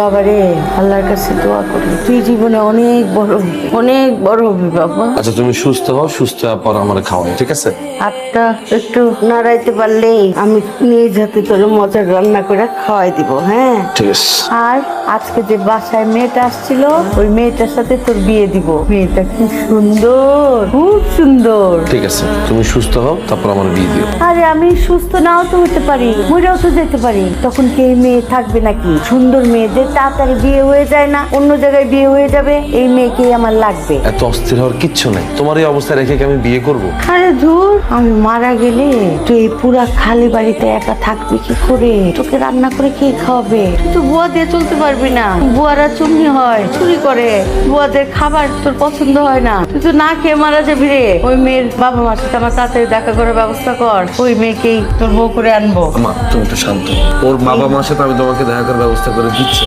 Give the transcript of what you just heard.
বাবারে আল্লাহর কাছে দোয়া করি। তুই জীবনে অনেক বড় অনেক বড় হবি বাবা। আচ্ছা তুমি সুস্থ হও সুস্থ হওয়ার পর আমার খাওয়াই ঠিক আছে? হাতটা একটু নাড়াইতে পারলেই আমি নিজ হাতে তোর মজার রান্না করে খাওয়াই দিব হ্যাঁ? ঠিক আছে। আর আজকে যে বাসায় মেয়েটা আসছিল ওই মেয়েটার সাথে তোর বিয়ে দিব। মেয়েটা খুব সুন্দর খুব সুন্দর। ঠিক আছে তুমি সুস্থ হও তারপর আমার বিয়ে দিও আরে আমি সুস্থ নাও তো হতে পারি মরেও তো যেতে পারি। তখন কে মেয়ে থাকবে নাকি? সুন্দর মেয়েদের তাড়াতাড়ি বিয়ে হয়ে যায় না অন্য জায়গায় বিয়ে হয়ে যাবে এই মেয়েকেই আমার লাগবে। এত অস্থির হওয়ার কিচ্ছু নাই। তোমার এই অবস্থা রেখে কি আমি বিয়ে করব? আরে ধুর আমি মারা গেলে তুই এই পুরা খালি বাড়িতে একা থাকবি কি করে? তোকে রান্না করে কে খাওয়াবে? তুই তো বুয়া দিয়ে চলতে পারবি না। বুয়ারা চুমনি হয় চুরি করে। বুয়াদের খাবার তোর পছন্দ হয় না। তুই তো না খেয়ে মারা যাবি রে। ওই মেয়ের বাবা মার সাথে আমার তাড়াতাড়ি দেখা করার ব্যবস্থা কর। ওই মেয়েকেই তোর বউ করে আনব। মা তুমি একটু শান্ত ওর বাবা মার সাথে আমি তোমাকে দেখা করার ব্যবস্থা করে দিচ্ছি।